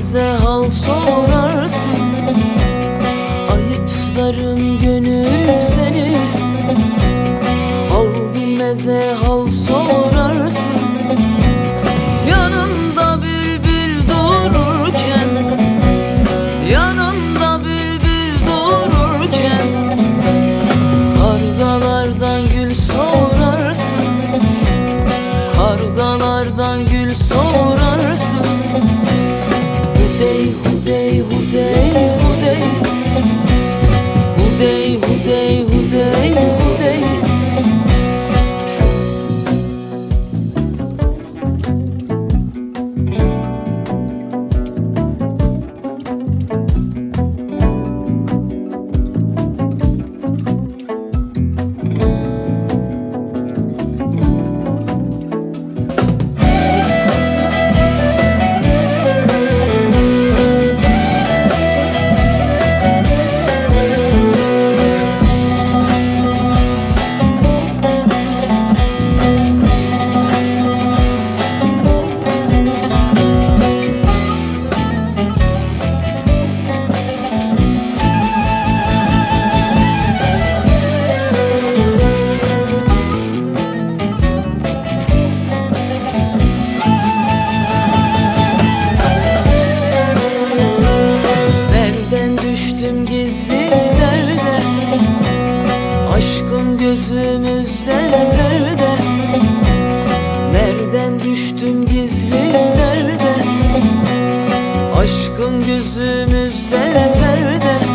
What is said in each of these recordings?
bilmeze hal sorarsın Ayıplarım gönül seni. Al bilmeze hal sorarsın Yanında bülbül dururken Yanında bülbül dururken Kargalardan gül sorarsın Kargalardan gül sorarsın Aşkım gözümüzde perde Nereden düştüm gizli derde? Aşkım gözümüzde perde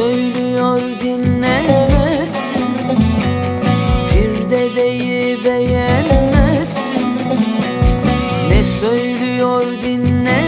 söylüyor dinlemezsin Bir dedeyi beğenmezsin Ne söylüyor dinlemezsin